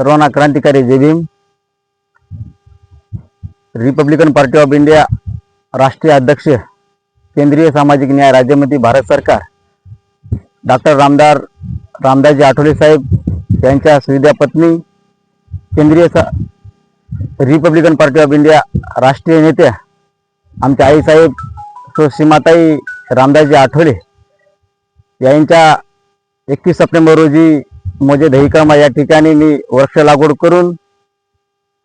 सर्वांना क्रांतिकारी Jai Bhim. Republican party of India राष्ट्रीय अध्यक्ष केंद्रीय सामाजिक न्याय राज्यमंत्री भारत सरकार. डॉक्टर रामदार रामदासजी आठवले साहेब यांच्या सुविधा पत्नी केंद्रीय सा रिपब्लिकन पार्टी ऑफ इंडिया राष्ट्रीय नेत्या आमच्या आईसाहेब सुश्रीमाताई रामदासजी आठवले. यांच्या एकतीस सप्टेंबर रोजी मोजे दहिकामा या ठिकाणी मी वृक्ष लागवड करून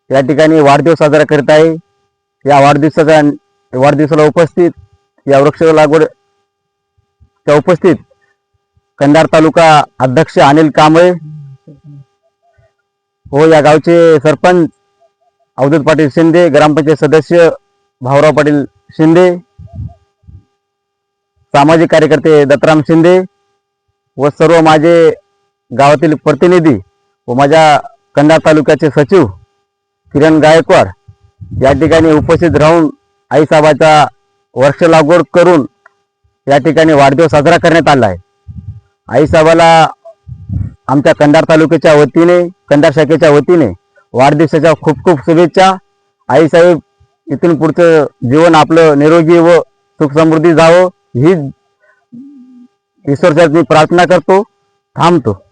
या ठिकाणी वाढदिवस साजरा करीत आहे. या वाढदिवसाचा वाढदिवसाला उपस्थित या वृक्ष लागवड उपस्थित कंधार तालुका अध्यक्ष अनिल कांबळे हो या गावचे सरपंच अवधूत पाटील शिंदे ग्रामपंचायत सदस्य भाऊराव पाटील शिंदे सामाजिक कार्यकर्ते दत्तराम शिंदे व सर्व माझे गावातील प्रतिनिधी व माझ्या कंधार तालुक्याचे सचिव किरण गायकवाड या ठिकाणी उपस्थित राहून आईसाहेबाचा वर्ष लागवड करून या ठिकाणी वाढदिवस साजरा करण्यात आला आहे. आईसाहेबाला आमच्या कंधार तालुक्याच्या वतीने कंधार शाखेच्या वतीने वाढदिवसाच्या खूप खूप शुभेच्छा. आईसाहेब इथून पुढचं जीवन आपलं निरोगी व सुख समृद्धी जावं. ही ईश्वरच्या मी प्रार्थना करतो. थांबतो.